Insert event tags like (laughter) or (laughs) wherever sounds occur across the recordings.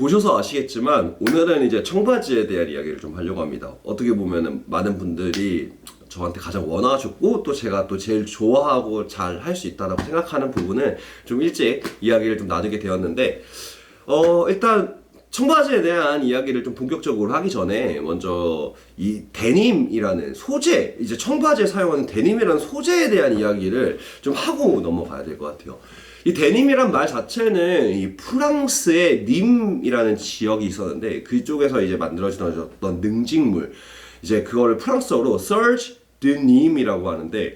보셔서 아시겠지만 오늘은 이제 청바지에 대한 이야기를 좀 하려고 합니다. 어떻게 보면은 많은 분들이 저한테 가장 원하셨고 또 제가 또 제일 좋아하고 잘 할 수 있다라고 생각하는 부분을 좀 일찍 이야기를 좀 나누게 되었는데 어 일단 청바지에 대한 이야기를 좀 본격적으로 하기 전에 먼저 이 데님이라는 소재 이제 청바지에 사용하는 데님이라는 소재에 대한 이야기를 좀 하고 넘어가야 될 것 같아요. 이 데님이란 말 자체는 이 프랑스의 님이라는 지역이 있었는데 그쪽에서 이제 만들어졌던 능직물 이제 그거를 프랑스어로 serge de nim이라고 하는데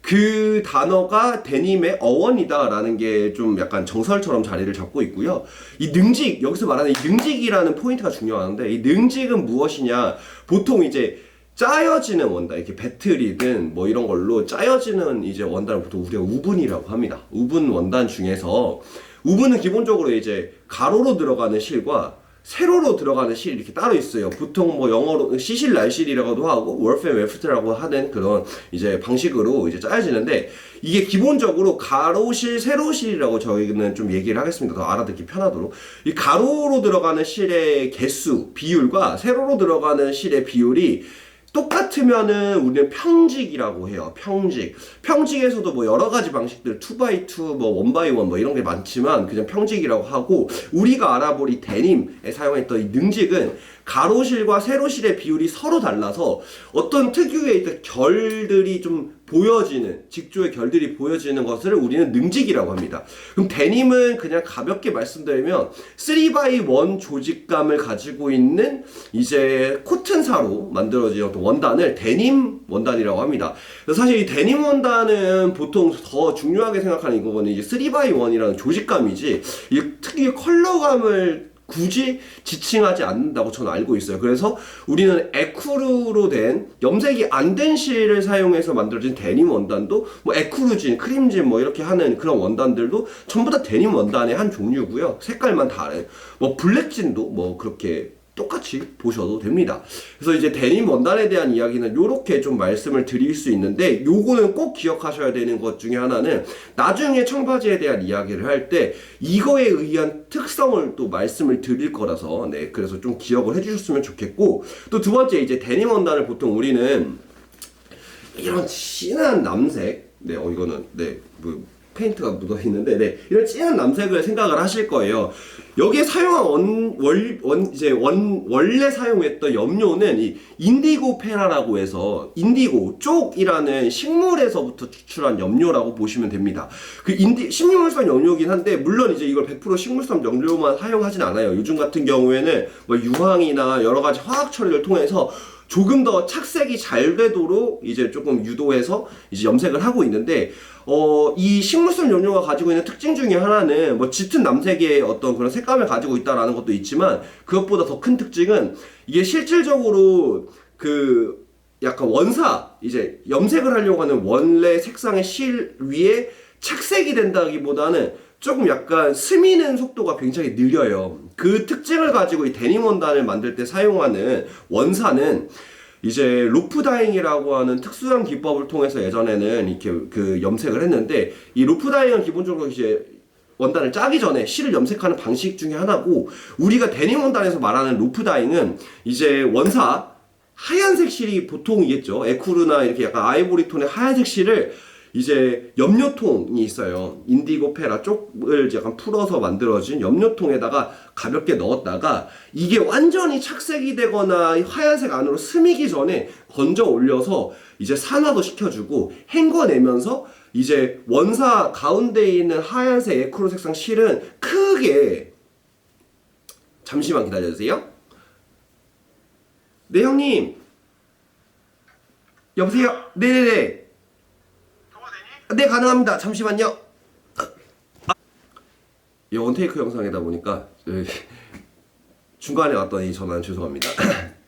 그 단어가 데님의 어원이다라는 게 좀 약간 정설처럼 자리를 잡고 있고요. 이 능직 여기서 말하는 이 능직이라는 포인트가 중요한데 이 능직은 무엇이냐? 보통 이제 짜여지는 원단 이렇게 배틀이든 뭐 이런 걸로 짜여지는 이제 원단을 보통 우리가 우분이라고 합니다. 우분 원단 중에서 우분은 기본적으로 이제 가로로 들어가는 실과 세로로 들어가는 실이 이렇게 따로 있어요. 보통 뭐 영어로 시실 날실이라고도 하고 앤 웨프트라고 하는 그런 이제 방식으로 이제 짜여지는데 이게 기본적으로 가로실, 세로실이라고 저희는 좀 얘기를 하겠습니다. 더 알아듣기 편하도록. 이 가로로 들어가는 실의 개수, 비율과 세로로 들어가는 실의 비율이 똑같으면은 우리는 평직이라고 해요. 평직. 평직에서도 뭐 여러 가지 방식들 2x2, 뭐 1x1 뭐 이런 게 많지만 그냥 평직이라고 하고 우리가 알아볼 이 데님에 사용했던 이 능직은 가로실과 세로실의 비율이 서로 달라서 어떤 특유의 그 결들이 좀 보여지는 직조의 결들이 보여지는 것을 우리는 능직이라고 합니다. 그럼 데님은 그냥 가볍게 말씀드리면 3x1 조직감을 가지고 있는 이제 코튼사로 만들어진 어떤 원단을 데님 원단이라고 합니다. 사실 이 데님 원단은 보통 더 중요하게 생각하는 이거는 이제 3x1이라는 조직감이지 이 특유의 컬러감을 굳이 지칭하지 않는다고 저는 알고 있어요. 그래서 우리는 에쿠르로 된 염색이 안 된 실을 사용해서 만들어진 데님 원단도 뭐 에쿠르진, 크림진 뭐 이렇게 하는 그런 원단들도 전부 다 데님 원단의 한 종류고요. 색깔만 다른 뭐 블랙진도 뭐 그렇게 똑같이 보셔도 됩니다. 그래서 이제 데님 원단에 대한 이야기는 이렇게 좀 말씀을 드릴 수 있는데 요거는 꼭 기억하셔야 되는 것 중에 하나는 나중에 청바지에 대한 이야기를 할 때 이거에 의한 특성을 또 말씀을 드릴 거라서 네 그래서 좀 기억을 해주셨으면 좋겠고 또 두 번째 이제 데님 원단을 보통 우리는 이런 진한 남색 네 어 이거는 네뭐 페인트가 묻어 있는데 네 이런 진한 남색을 생각을 하실 거예요. 여기에 사용한 원, 월, 원, 이제 원, 원래 사용했던 염료는 이 인디고 페라라고 해서 인디고 쪽이라는 식물에서부터 추출한 염료라고 보시면 됩니다. 그 인디, 식물성 염료긴 한데 물론 이제 이걸 100% 식물성 염료만 사용하진 않아요. 요즘 같은 경우에는 뭐 유황이나 여러 가지 화학 처리를 통해서 조금 더 착색이 잘 되도록 이제 조금 유도해서 이제 염색을 하고 있는데 어, 이 식물성 염료가 가지고 있는 특징 중에 하나는 뭐 짙은 남색의 어떤 그런 색감을 가지고 있다라는 것도 있지만 그것보다 더 큰 특징은 이게 실질적으로 그 약간 원사 이제 염색을 하려고 하는 원래 색상의 실 위에 착색이 된다기보다는 조금 약간 스미는 속도가 굉장히 느려요. 그 특징을 가지고 이 데님 원단을 만들 때 사용하는 원사는 이제 로프 다잉이라고 하는 특수한 기법을 통해서 예전에는 이렇게 그 염색을 했는데 이 로프 다잉은 기본적으로 이제 원단을 짜기 전에 실을 염색하는 방식 중에 하나고 우리가 데님 원단에서 말하는 로프 다잉은 이제 원사 하얀색 실이 보통이겠죠. 에쿠르나 이렇게 약간 아이보리 톤의 하얀색 실을 이제 염료통이 있어요. 인디고 페라 쪽을 약간 풀어서 만들어진 염료통에다가 가볍게 넣었다가 이게 완전히 착색이 되거나 하얀색 안으로 스미기 전에 건져 올려서 이제 산화도 시켜주고 헹궈내면서 이제 원사 가운데 있는 하얀색 에크로 색상 실은 크게 잠시만 기다려주세요. 네 형님. 여보세요. 네네네. 네 가능합니다. 잠시만요. 이 원테이크 영상이다 보니까 에, 중간에 이 전화는 죄송합니다.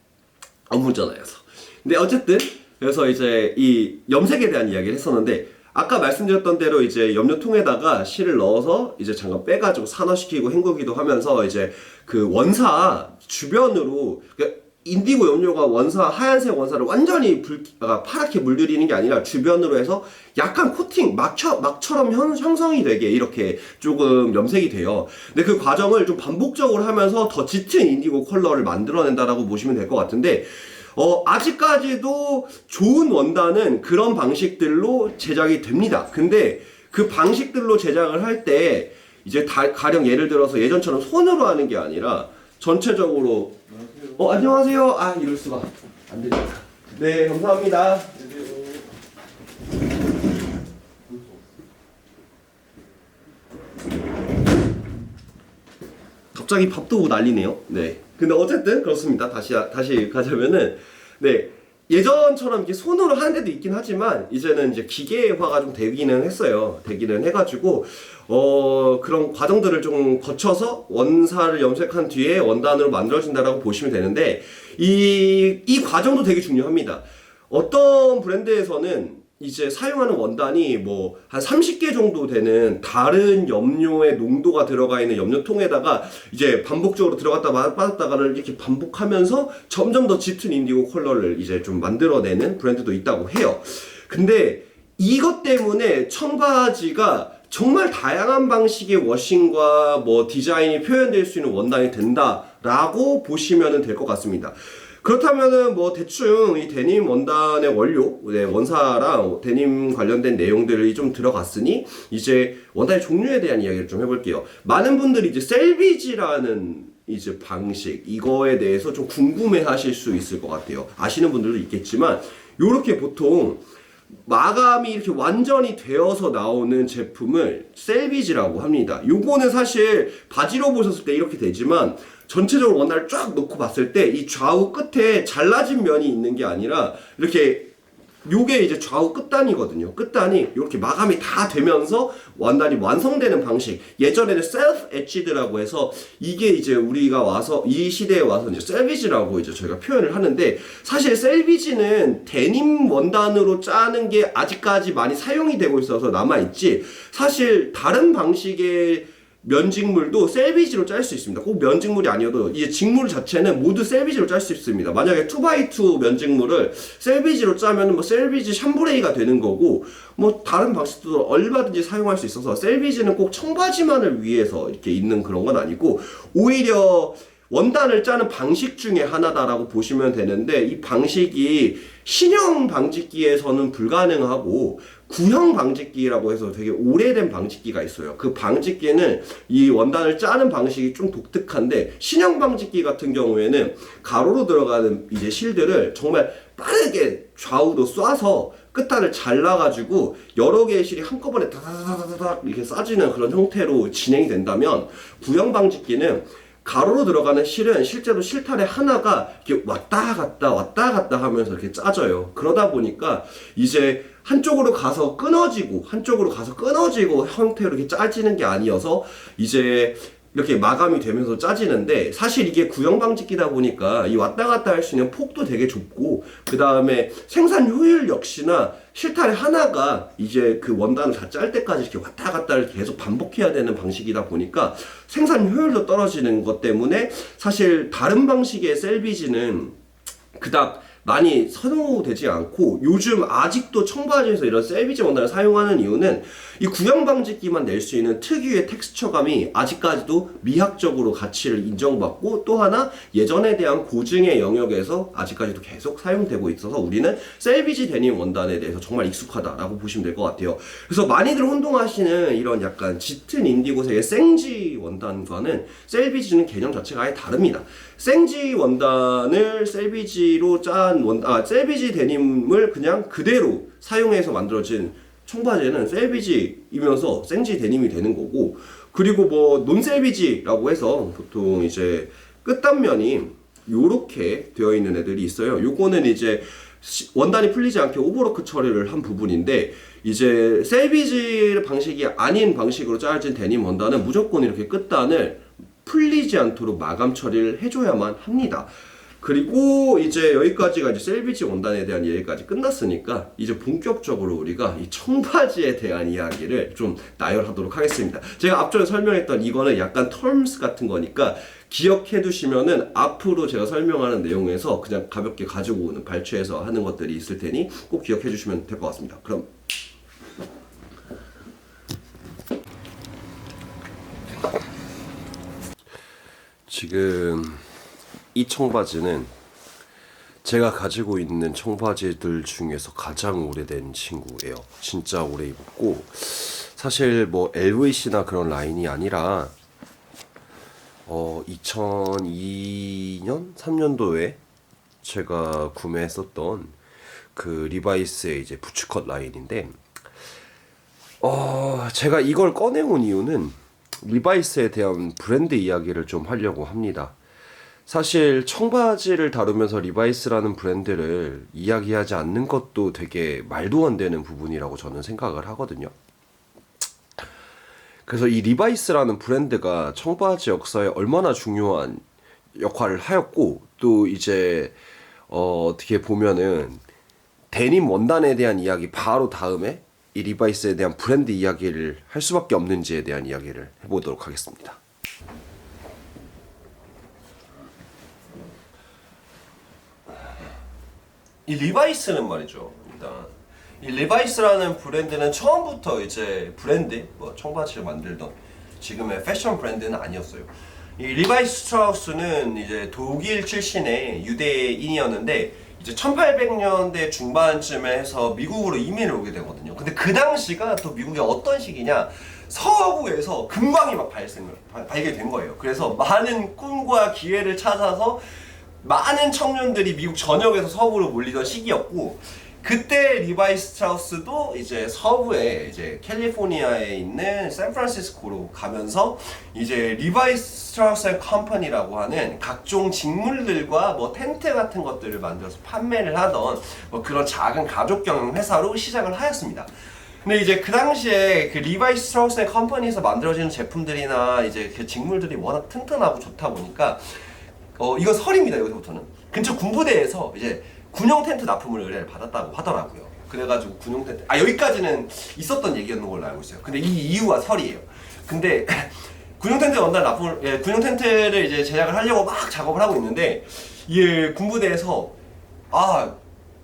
(coughs) 업무 전화여서. 근데 어쨌든 그래서 이제 이 염색에 대한 이야기를 했었는데 아까 말씀드렸던 대로 이제 염료통에다가 실을 넣어서 이제 잠깐 빼가지고 산화시키고 헹구기도 하면서 이제 그 원사 주변으로 그러니까 인디고 염료가 원사 하얀색 원사를 완전히 불, 아, 파랗게 물들이는 게 아니라 주변으로 해서 약간 코팅 막처, 막처럼 형, 형성이 되게 이렇게 조금 염색이 돼요. 근데 그 과정을 좀 반복적으로 하면서 더 짙은 인디고 컬러를 만들어낸다라고 보시면 될 것 같은데 어, 아직까지도 좋은 원단은 그런 방식들로 제작이 됩니다. 근데 그 방식들로 제작을 할 때 이제 다, 가령 예를 들어서 예전처럼 손으로 하는 게 아니라 전체적으로 어 안녕하세요. 아 이럴 수가 안 되죠. 네 감사합니다. 갑자기 밥도 난리네요. 네. 근데 어쨌든 그렇습니다. 다시 다시 가자면은 네. 예전처럼 이렇게 손으로 하는 데도 있긴 하지만 이제는 이제 기계화가 좀 되기는 했어요. 되기는 해가지고 어 그런 과정들을 좀 거쳐서 원사를 염색한 뒤에 원단으로 만들어진다라고 보시면 되는데 이이 과정도 되게 중요합니다. 어떤 브랜드에서는 이제 사용하는 원단이 뭐 한 30개 정도 되는 다른 염료의 농도가 들어가 있는 염료통에다가 이제 반복적으로 들어갔다 마- 빠졌다가를 이렇게 반복하면서 점점 더 짙은 인디고 컬러를 이제 좀 만들어내는 브랜드도 있다고 해요. 근데 이것 때문에 청바지가 정말 다양한 방식의 워싱과 뭐 디자인이 표현될 수 있는 원단이 된다라고 보시면 될 것 같습니다. 그렇다면은 뭐 대충 이 데님 원단의 원료, 네, 원사랑 데님 관련된 내용들이 좀 들어갔으니 이제 원단의 종류에 대한 이야기를 좀 해볼게요. 많은 분들이 이제 셀비지라는 이제 방식 이거에 대해서 좀 궁금해 하실 수 있을 것 같아요. 아시는 분들도 있겠지만 요렇게 보통 마감이 이렇게 완전히 되어서 나오는 제품을 셀비지라고 합니다. 요거는 사실 바지로 보셨을 때 이렇게 되지만 전체적으로 원단을 쫙 놓고 봤을 때 이 좌우 끝에 잘라진 면이 있는 게 아니라 이렇게 요게 이제 좌우 끝단이거든요. 끝단이 이렇게 마감이 다 되면서 원단이 완성되는 방식. 예전에는 셀프 엣지드라고 해서 이게 이제 우리가 와서 이 시대에 와서 이제 셀비지라고 이제 저희가 표현을 하는데 사실 셀비지는 데님 원단으로 짜는 게 아직까지 많이 사용이 되고 있어서 남아 있지. 사실 다른 방식의 면직물도 셀비지로 짤 수 있습니다. 꼭 면직물이 아니어도 이제 직물 자체는 모두 셀비지로 짤 수 있습니다. 만약에 2x2 면직물을 셀비지로 짜면 뭐 셀비지 샴브레이가 되는 거고 뭐 다른 방식도 얼마든지 사용할 수 있어서 셀비지는 꼭 청바지만을 위해서 이렇게 있는 그런 건 아니고 오히려 원단을 짜는 방식 중에 하나다라고 보시면 되는데 이 방식이 신형 방직기에서는 불가능하고 구형 방직기라고 해서 되게 오래된 방직기가 있어요. 그 방직기는 이 원단을 짜는 방식이 좀 독특한데 신형 방직기 같은 경우에는 가로로 들어가는 이제 실들을 정말 빠르게 좌우로 쏴서 끝단을 잘라가지고 여러 개의 실이 한꺼번에 다다다다닥 이렇게 싸지는 그런 형태로 진행이 된다면 구형 방직기는 가로로 들어가는 실은 실제로 실타래 하나가 이렇게 왔다 갔다 왔다 갔다 하면서 이렇게 짜져요. 그러다 보니까 이제 한쪽으로 가서 끊어지고 한쪽으로 가서 끊어지고 형태로 이렇게 짜지는 게 아니어서 이제 이렇게 마감이 되면서 짜지는데 사실 이게 구형 방직기다 보니까 이 왔다 갔다 할 수 있는 폭도 되게 좁고 그 다음에 생산 효율 역시나 실타래 하나가 이제 그 원단을 다 짤 때까지 이렇게 왔다 갔다를 계속 반복해야 되는 방식이다 보니까 생산 효율도 떨어지는 것 때문에 사실 다른 방식의 셀비지는 그닥 많이 선호되지 않고 요즘 아직도 청바지에서 이런 셀비지 원단을 사용하는 이유는 이 구형 방직기만 낼 수 있는 특유의 텍스처감이 아직까지도 미학적으로 가치를 인정받고 또 하나 예전에 대한 고증의 영역에서 아직까지도 계속 사용되고 있어서 우리는 셀비지 데님 원단에 대해서 정말 익숙하다라고 보시면 될 것 같아요. 그래서 많이들 혼동하시는 이런 약간 짙은 인디고색의 생지 원단과는 셀비지는 개념 자체가 아예 다릅니다. 생지 원단을 셀비지로 짠 원, 아, 셀비지 데님을 그냥 그대로 사용해서 만들어진 청바지는 셀비지이면서 생지 데님이 되는 거고, 그리고 뭐 논셀비지라고 해서 보통 이제 끝단면이 요렇게 되어 있는 애들이 있어요. 요거는 이제 시- 원단이 풀리지 않게 오버로크 처리를 한 부분인데 이제 셀비지 방식이 아닌 방식으로 짜진 데님 원단은 무조건 이렇게 끝단을 풀리지 않도록 마감 처리를 해줘야만 합니다. 그리고 이제 여기까지가 이제 셀비지 원단에 대한 얘기까지 끝났으니까 이제 본격적으로 우리가 이 청바지에 대한 이야기를 좀 나열하도록 하겠습니다. 제가 앞전에 설명했던 이거는 약간 텀스 같은 거니까 기억해 두시면은 앞으로 제가 설명하는 내용에서 그냥 가볍게 가지고 오는 발췌해서 하는 것들이 있을 테니 꼭 기억해 주시면 될 것 같습니다. 그럼 지금 이 청바지는 제가 가지고 있는 청바지들 중에서 가장 오래된 친구예요. 진짜 오래 입었고 사실 뭐 LVC나 그런 라인이 아니라 어 2002년 3년도에 제가 구매했었던 그 리바이스의 이제 부츠컷 라인인데 어 제가 이걸 꺼내온 이유는 리바이스에 대한 브랜드 이야기를 좀 하려고 합니다. 사실 청바지를 다루면서 리바이스라는 브랜드를 이야기하지 않는 것도 되게 말도 안 되는 부분이라고 저는 생각을 하거든요. 그래서 이 리바이스라는 브랜드가 청바지 역사에 얼마나 중요한 역할을 하였고 또 이제 어, 어떻게 보면은 데님 원단에 대한 이야기 바로 다음에 이 리바이스에 대한 브랜드 이야기를 할 수밖에 없는지에 대한 이야기를 해보도록 하겠습니다. 이 리바이스는 말이죠. 일단 이 리바이스라는 브랜드는 처음부터 이제 브랜드 뭐 청바지를 만들던 지금의 패션 브랜드는 아니었어요. 이 리바이스 스트라우스는 이제 독일 출신의 유대인이었는데 이제 1800년대 중반쯤에 해서 미국으로 이민을 오게 되거든요. 근데 그 당시가 또 미국의 어떤 시기냐? 서부에서 금광이 막 발생을 발- 발견된 거예요. 그래서 많은 꿈과 기회를 찾아서 많은 청년들이 미국 전역에서 서부로 몰리던 시기였고 그때 리바이 스트라우스도 이제 서부에 이제 캘리포니아에 있는 샌프란시스코로 가면서 이제 리바이 스트라우스 앤 컴퍼니라고 하는 각종 직물들과 뭐 텐트 같은 것들을 만들어서 판매를 하던 뭐 그런 작은 가족 경영 회사로 시작을 하였습니다. 근데 이제 그 당시에 그 리바이 스트라우스 앤 컴퍼니에서 만들어지는 제품들이나 이제 그 직물들이 워낙 튼튼하고 좋다 보니까 어 이건 설입니다 여기서부터는 근처 군부대에서 이제 군용 텐트 납품을 의뢰를 받았다고 하더라고요. 그래가지고 군용 텐트 아 여기까지는 있었던 얘기였는 걸로 알고 있어요. 근데 이 이유가 설이에요. 근데 (laughs) 군용 텐트 원단 납품을 예, 군용 텐트를 이제 제작을 하려고 막 작업을 하고 있는데 이 군부대에서 아이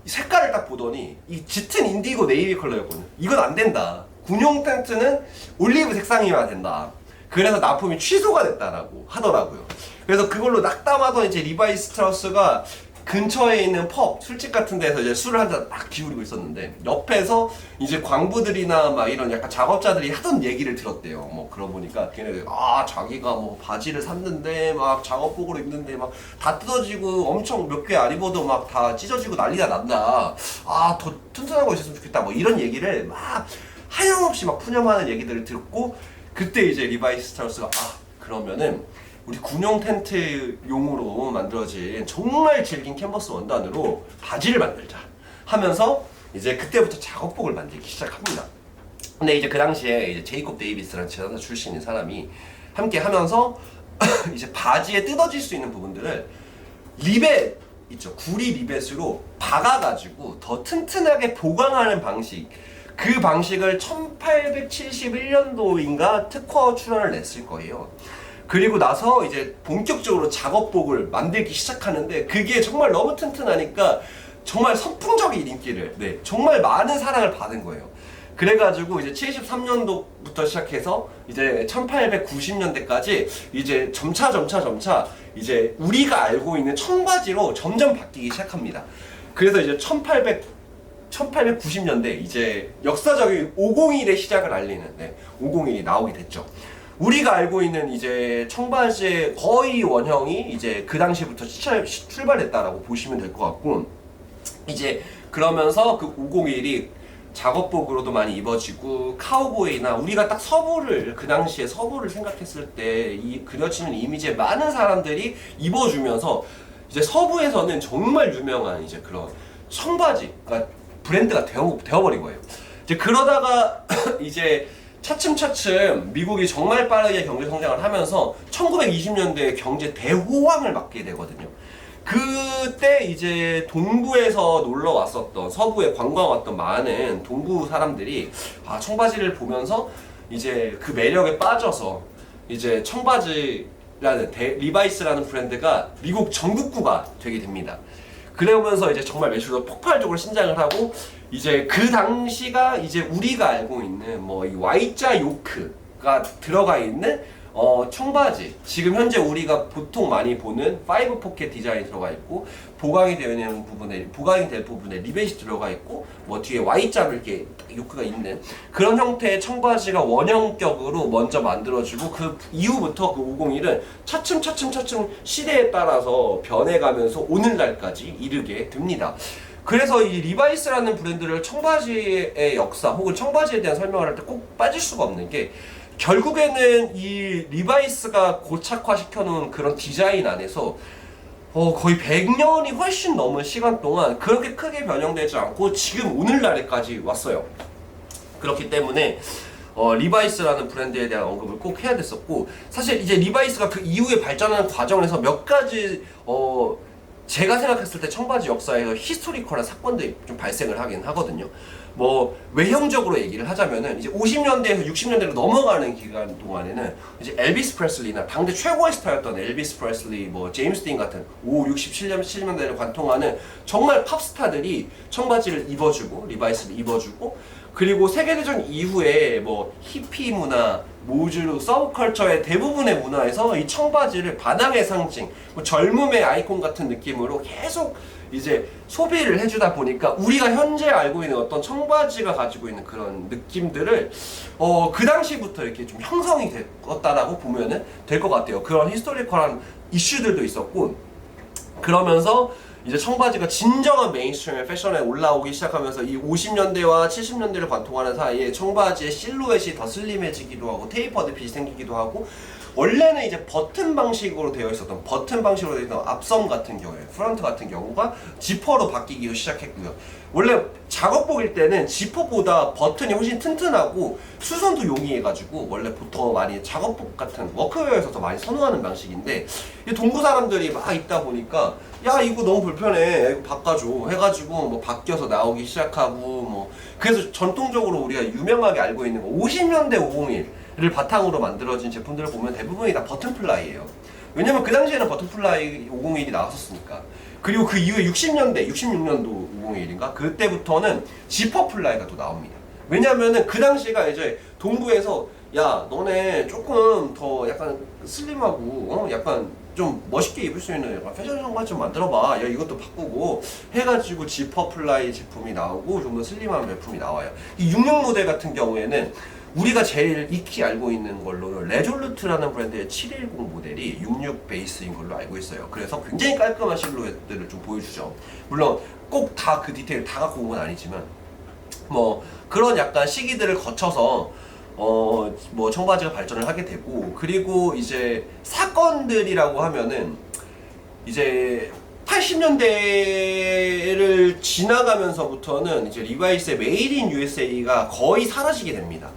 색깔을 딱 보더니 이 짙은 인디고 네이비 컬러였거든요. 이건 안 된다. 군용 텐트는 올리브 색상이어야 된다. 그래서 납품이 취소가 됐다라고 하더라고요. 그래서 그걸로 낙담하던 이제 리바이 스트라우스가 근처에 있는 펍, 술집 같은 데서 이제 술을 한잔 딱 기울이고 있었는데 옆에서 이제 광부들이나 막 이런 약간 작업자들이 하던 얘기를 들었대요. 뭐 그러고 보니까 걔네들 아 자기가 뭐 바지를 샀는데 막 작업복으로 입는데 막 다 뜯어지고 엄청 몇 개 안 입어도 막 다 찢어지고 난리가 난다. 아 더 튼튼한 거 있었으면 좋겠다. 뭐 이런 얘기를 막 하염없이 막 푸념하는 얘기들을 듣고 그때 이제 리바이 스트라우스가 아 그러면은 우리 군용 텐트용으로 만들어진 정말 질긴 캔버스 원단으로 바지를 만들자 하면서 이제 그때부터 작업복을 만들기 시작합니다. 근데 이제 그 당시에 이제 제이콥 데이비스라는 제자사 출신인 사람이 함께 하면서 (clears throat) 이제 바지에 뜯어질 수 있는 부분들을 리벳 있죠 구리 리벳으로 박아가지고 더 튼튼하게 보강하는 방식 그 방식을 1871년도인가 특허 출원을 냈을 거예요. 그리고 나서 이제 본격적으로 작업복을 만들기 시작하는데 그게 정말 너무 튼튼하니까 정말 선풍적인 인기를 네 정말 많은 사랑을 받은 거예요. 그래가지고 이제 73년도부터 시작해서 이제 1890년대까지 이제 점차 점차 점차 이제 우리가 알고 있는 청바지로 점점 바뀌기 시작합니다. 그래서 이제 1800 1890년대 이제 역사적인 501의 시작을 알리는 네, 501이 나오게 됐죠. 우리가 알고 있는 이제 청바지의 거의 원형이 이제 그 당시부터 시차- 시- 출발했다라고 보시면 될 것 같고 이제 그러면서 그 501이 작업복으로도 많이 입어지고 카우보이나 우리가 딱 서부를 그 당시에 서부를 생각했을 때 이 그려지는 이미지에 많은 사람들이 입어주면서 이제 서부에서는 정말 유명한 이제 그런 청바지가 브랜드가 되어, 되어버린 거예요. 이제 그러다가 (coughs) 이제 차츰차츰 미국이 정말 빠르게 경제 성장을 하면서 1920년대 경제 대호황을 맞게 되거든요. 그때 이제 동부에서 놀러 왔었던 서부에 관광 왔던 많은 동부 사람들이 아 청바지를 보면서 이제 그 매력에 빠져서 이제 청바지 라는 대- 리바이스라는 브랜드가 미국 전국구가 되게 됩니다. 그러면서 이제 정말 매출도 폭발적으로 신장을 하고 이제 그 당시가 이제 우리가 알고 있는 뭐 이 Y자 요크가 들어가 있는 어 청바지 지금 현재 우리가 보통 많이 보는 파이브 포켓 디자인이 들어가 있고 보강이 되어 있는 부분에 보강이 될 부분에 리벳이 들어가 있고 뭐 뒤에 Y자로 이렇게 요크가 있는 그런 형태의 청바지가 원형격으로 먼저 만들어지고 그 이후부터 그 501은 차츰 차츰 차츰 시대에 따라서 변해가면서 오늘날까지 이르게 됩니다. 그래서 이 리바이스라는 브랜드를 청바지의 역사 혹은 청바지에 대한 설명을 할 때 꼭 빠질 수가 없는 게 결국에는 이 리바이스가 고착화시켜 놓은 그런 디자인 안에서 어, 거의 100년이 훨씬 넘은 시간 동안 그렇게 크게 변형되지 않고 지금 오늘날에까지 왔어요. 그렇기 때문에 어, 리바이스라는 브랜드에 대한 언급을 꼭 해야 됐었고 사실 이제 리바이스가 그 이후에 발전하는 과정에서 몇 가지 어, 제가 생각했을 때 청바지 역사에서 히스토리컬한 사건들이 좀 발생을 하긴 하거든요. 뭐 외형적으로 얘기를 하자면은 이제 50년대에서 60년대로 넘어가는 기간 동안에는 이제 엘비스 프레슬리나 당대 최고의 스타였던 엘비스 프레슬리, 뭐 제임스 딘 같은 5, 67년 70년대를 관통하는 정말 팝스타들이 청바지를 입어주고 리바이스를 입어주고 그리고 세계대전 이후에 뭐 히피 문화, 모주르, 서브컬처의 대부분의 문화에서 이 청바지를 반항의 상징, 뭐 젊음의 아이콘 같은 느낌으로 계속 이제 소비를 해주다 보니까 우리가 현재 알고 있는 어떤 청바지가 가지고 있는 그런 느낌들을 어 그 당시부터 이렇게 좀 형성이 됐다라고 보면은 될 것 같아요. 그런 히스토리컬한 이슈들도 있었고 그러면서 이제 청바지가 진정한 메인스트림의 패션에 올라오기 시작하면서 이 50년대와 70년대를 관통하는 사이에 청바지의 실루엣이 더 슬림해지기도 하고 테이퍼드 핏이 생기기도 하고 원래는 이제 버튼 방식으로 되어 있었던 버튼 방식으로 되어 있던 앞섬 같은 경우에 프런트 같은 경우가 지퍼로 바뀌기 시작했고요. 원래 작업복일 때는 지퍼보다 버튼이 훨씬 튼튼하고 수선도 용이해가지고 원래 보통 많이 작업복 같은 워크웨어에서 더 많이 선호하는 방식인데 이 동부 사람들이 막 있다 보니까 야 이거 너무 불편해. 이거 바꿔줘. 해가지고 뭐 바뀌어서 나오기 시작하고 뭐. 그래서 전통적으로 우리가 유명하게 알고 있는 거 50년대 501 을 바탕으로 만들어진 제품들을 보면 대부분이 다 버튼플라이예요 왜냐면 그 당시에는 버튼플라이 501이 나왔었으니까 그리고 그 이후에 60년대 66년도 501인가 그때부터는 지퍼플라이가 또 나옵니다 왜냐면은 그 당시가 이제 동부에서 야 너네 조금 더 약간 슬림하고 어? 약간 좀 멋있게 입을 수 있는 약간 패션 정말 좀 만들어봐. 야 이것도 바꾸고 해가지고 지퍼 플라이 제품이 나오고 좀 더 슬림한 제품이 나와요. 이 66 모델 같은 경우에는 우리가 제일 익히 알고 있는 걸로는 레졸루트라는 브랜드의 710 모델이 66 베이스인 걸로 알고 있어요. 그래서 굉장히 깔끔한 실루엣들을 좀 보여주죠. 물론 꼭 다 그 디테일 다 갖고 온 건 아니지만 뭐 그런 약간 시기들을 거쳐서 어 뭐 청바지가 발전을 하게 되고 그리고 이제 사건들이라고 하면은 이제 80년대를 지나가면서부터는 이제 리바이스의 메이드 인 USA가 거의 사라지게 됩니다.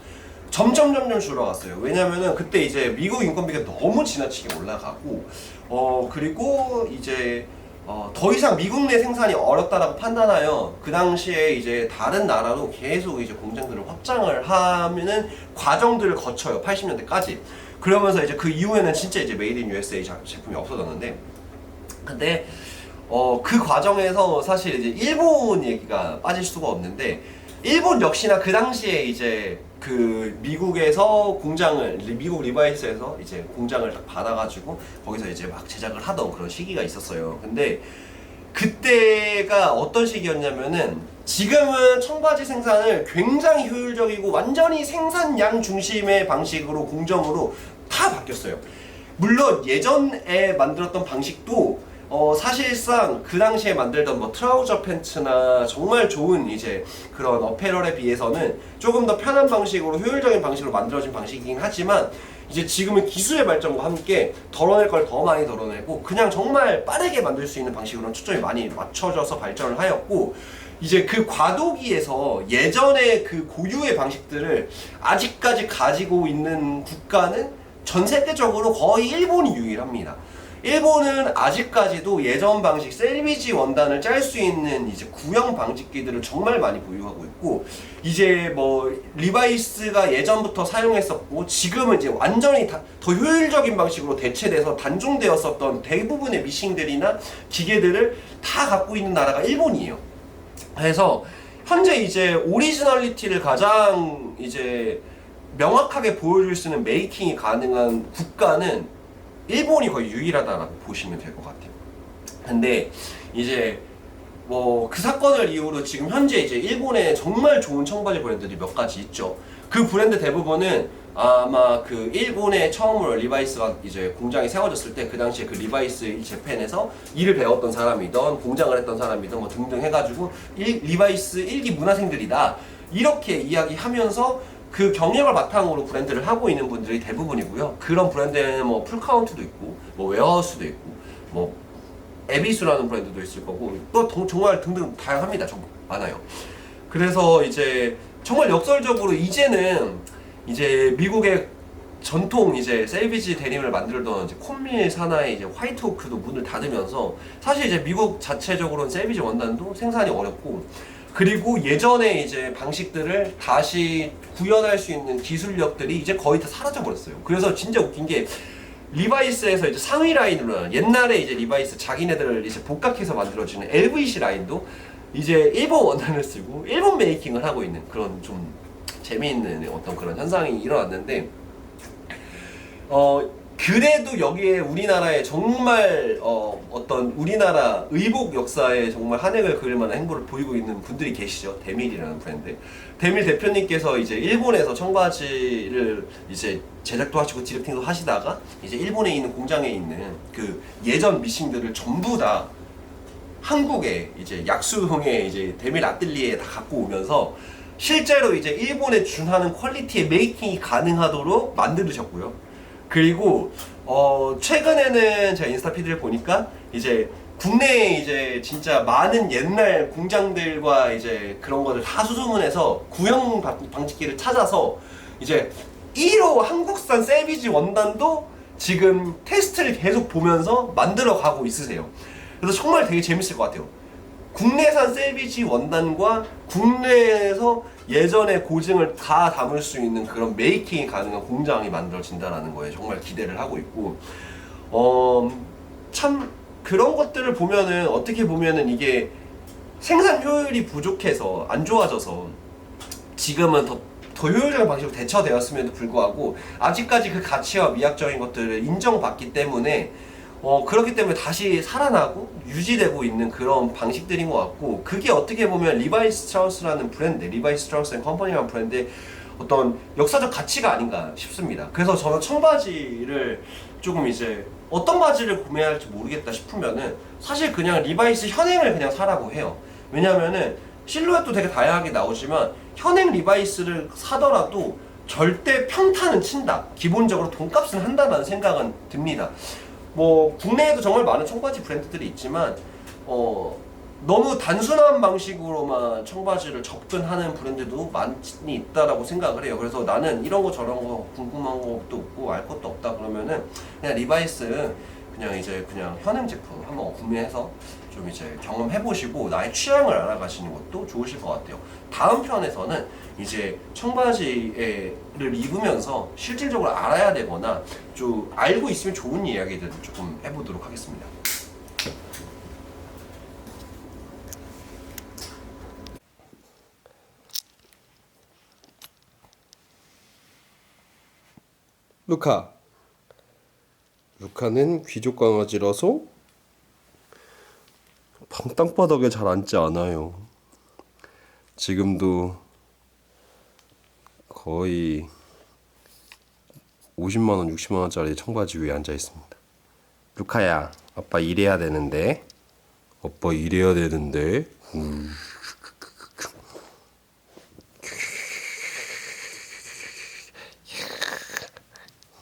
점점 점점 줄어갔어요. 왜냐면은 그때 이제 미국 인건비가 너무 지나치게 올라가고 어 그리고 이제 어, 더 이상 미국 내 생산이 어렵다라고 판단하여 그 당시에 이제 다른 나라로 계속 이제 공장들을 확장을 하면은 과정들을 거쳐요. 80년대까지. 그러면서 이제 그 이후에는 진짜 이제 메이드 인 USA 자- 제품이 없어졌는데 근데 어, 그 과정에서 사실 이제 일본 얘기가 빠질 수가 없는데 일본 역시나 그 당시에 이제 그 미국에서 공장을 리- 미국 리바이스에서 이제 공장을 딱 받아가지고 거기서 이제 막 제작을 하던 그런 시기가 있었어요. 근데 그때가 어떤 시기였냐면은 지금은 청바지 생산을 굉장히 효율적이고 완전히 생산량 중심의 방식으로 공정으로 다 바뀌었어요. 물론 예전에 만들었던 방식도 어 사실상 그 당시에 만들던 뭐 트라우저 팬츠나 정말 좋은 이제 그런 어페럴에 비해서는 조금 더 편한 방식으로 효율적인 방식으로 만들어진 방식이긴 하지만 이제 지금은 기술의 발전과 함께 덜어낼 걸 더 많이 덜어내고 그냥 정말 빠르게 만들 수 있는 방식으로 초점이 많이 맞춰져서 발전을 하였고 이제 그 과도기에서 예전의 그 고유의 방식들을 아직까지 가지고 있는 국가는 전 세계적으로 거의 일본이 유일합니다. 일본은 아직까지도 예전 방식 셀비지 원단을 짤 수 있는 이제 구형 방직기들을 정말 많이 보유하고 있고 이제 뭐 리바이스가 예전부터 사용했었고 지금은 이제 완전히 다, 더 효율적인 방식으로 대체돼서 단종되었었던 대부분의 미싱들이나 기계들을 다 갖고 있는 나라가 일본이에요. 그래서 현재 이제 오리지널리티를 가장 이제 명확하게 보여줄 수 있는 메이킹이 가능한 국가는 일본이 거의 유일하다라고 보시면 될 것 같아요. 근데 이제 뭐 그 사건을 이후로 지금 현재 이제 일본에 정말 좋은 청바지 브랜드들이 몇 가지 있죠. 그 브랜드 대부분은 아마 그 일본에 처음으로 리바이스가 이제 공장이 세워졌을 때 그 당시에 그 리바이스 재팬에서 일을 배웠던 사람이던 공장을 했던 사람이던 뭐 등등 해가지고 일, 리바이스 일기 문화생들이다 이렇게 이야기하면서 그 경력을 바탕으로 브랜드를 하고 있는 분들이 대부분이고요. 그런 브랜드에는 뭐 풀카운트도 있고 뭐 웨어하우스도 있고 뭐 에비수라는 브랜드도 있을 거고 또 동- 정말 등등 다양합니다. 정 많아요. 그래서 이제 정말 역설적으로 이제는 이제 미국의 전통 이제 셀비지 데님을 만들던 이제 콤밀 산하의 이제 화이트오크도 문을 닫으면서 사실 이제 미국 자체적으로는 셀비지 원단도 생산이 어렵고 그리고 예전에 이제 방식들을 다시 구현할 수 있는 기술력들이 이제 거의 다 사라져 버렸어요. 그래서 진짜 웃긴 게 리바이스에서 이제 상위 라인으로 옛날에 이제 리바이스 자기네들을 이제 복각해서 만들어지는 LVC 라인도 이제 일본 원단을 쓰고 일본 메이킹을 하고 있는 그런 좀 재미있는 어떤 그런 현상이 일어났는데 어 그래도 여기에 우리나라의 정말 어 어떤 우리나라 의복 역사에 정말 한획을 그릴 만한 행보를 보이고 있는 분들이 계시죠 데밀이라는 브랜드 데밀 대표님께서 이제 일본에서 청바지를 이제 제작도 하시고 디렉팅도 하시다가 이제 일본에 있는 공장에 있는 그 예전 미싱들을 전부 다 한국에 이제 약수동에 이제 데밀 아뜰리에 다 갖고 오면서 실제로 이제 일본에 준하는 퀄리티의 메이킹이 가능하도록 만들으셨고요. 그리고 어 최근에는 제가 인스타 피드를 보니까 이제 국내에 이제 진짜 많은 옛날 공장들과 이제 그런 거를 다 수소문해서 구형 방- 방직기를 찾아서 이제 1호 한국산 셀비지 원단도 지금 테스트를 계속 보면서 만들어 가고 있으세요. 그래서 정말 되게 재밌을 것 같아요. 국내산 셀비지 원단과 국내에서 예전의 고증을 다 담을 수 있는 그런 메이킹이 가능한 공장이 만들어진다라는 거에 정말 기대를 하고 있고 어, 참 그런 것들을 보면은 어떻게 보면은 이게 생산 효율이 부족해서 안 좋아져서 지금은 더, 더 효율적인 방식으로 대처되었음에도 불구하고 아직까지 그 가치와 미학적인 것들을 인정받기 때문에 어, 그렇기 때문에 다시 살아나고 유지되고 있는 그런 방식들인 것 같고 그게 어떻게 보면 리바이 스트라우스라는 브랜드, 리바이 스트라우스 앤 컴퍼니라는 브랜드의 어떤 역사적 가치가 아닌가 싶습니다. 그래서 저는 청바지를 조금 이제 어떤 바지를 구매해야 할지 모르겠다 싶으면은 사실 그냥 리바이스 현행을 그냥 사라고 해요. 왜냐면은 실루엣도 되게 다양하게 나오지만 현행 리바이스를 사더라도 절대 평타는 친다. 기본적으로 돈값은 한다라는 생각은 듭니다. 뭐 국내에도 정말 많은 청바지 브랜드들이 있지만 어 너무 단순한 방식으로만 청바지를 접근하는 브랜드도 많이 있다라고 생각을 해요. 그래서 나는 이런 거 저런 거 궁금한 것도 없고 알 것도 없다 그러면은 그냥 리바이스 그냥 이제 그냥 현행 제품 한번 구매해서 좀 이제 경험해 보시고 나의 취향을 알아가시는 것도 좋으실 것 같아요. 다음 편에서는 이제 청바지를 입으면서 실질적으로 알아야 되거나 좀 알고 있으면 좋은 이야기들을 조금 해보도록 하겠습니다. 루카. 루카는 귀족 강아지라서 방 땅바닥에 잘 앉지 않아요. 지금도 거의 50만 원, 60만 원짜리 청바지 위에 앉아 있습니다. 루카야, 아빠 일해야 되는데. 아빠 일해야 되는데. 음.